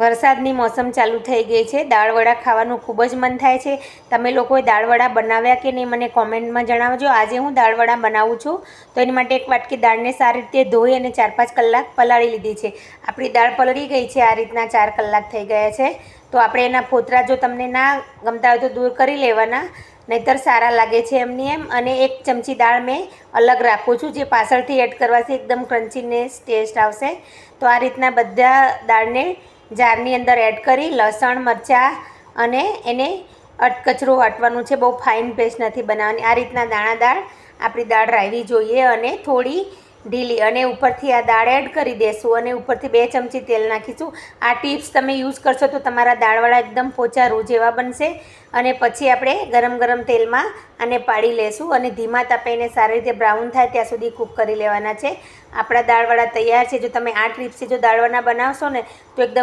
વરસાદની મોસમ ચાલુ થઈ ગઈ છે. દાળવડા ખાવાનું ખૂબ જ મન થાય છે. તમે લોકોએ દાળવડા બનાવ્યા કે નહીં મને કોમેન્ટમાં જણાવજો. આજે હું દાળવડા બનાવું છું. તો એની માટે એક વાટકી દાળને સારી રીતે ધોઈ અને ચાર પાંચ કલાક પલાળી લીધી છે. આપણી દાળ પલળી ગઈ છે. આ રીતના ચાર કલાક થઈ ગયા છે. તો આપણે એના ફોતરા જો તમને ના ગમતા હોય તો દૂર કરી લેવાના. નહીતર સારા લાગે છે એમની એમ. અને એક ચમચી દાળ મેં અલગ રાખું છું, જે પાછળથી એડ કરવાથી એકદમ ક્રન્ચીનેસ ટેસ્ટ આવશે. તો આ રીતના બધા દાળને જારની અંદર એડ કરી, લસણ, મરચાં અને એને અટકચરું વાટવાનું છે. બહુ ફાઇન પેસ્ટ નથી બનાવવાની. આ રીતના દાણાદાર આપણી દાળ રાવી જોઈએ અને થોડી ઢીલી. અને ઉપરથી આ દાળ એડ કરી દેશું અને ઉપરથી બે ચમચી તેલ નાખીશું. આ ટિપ્સ તમે યુઝ કરશો તો તમારા દાળવાળા એકદમ પોચા રૂ જેવા બનશે. અને પછી આપણે ગરમ ગરમ તેલમાં આને પાડી લેશું અને ધીમા તાપે એને સારી રીતે બ્રાઉન થાય ત્યાં સુધી કૂક કરી લેવાના છે. આપણા દાળવાળા તૈયાર છે. જો તમે આ ટ્રીપ્સથી જો દાળવાના બનાવશો ને તો એકદમ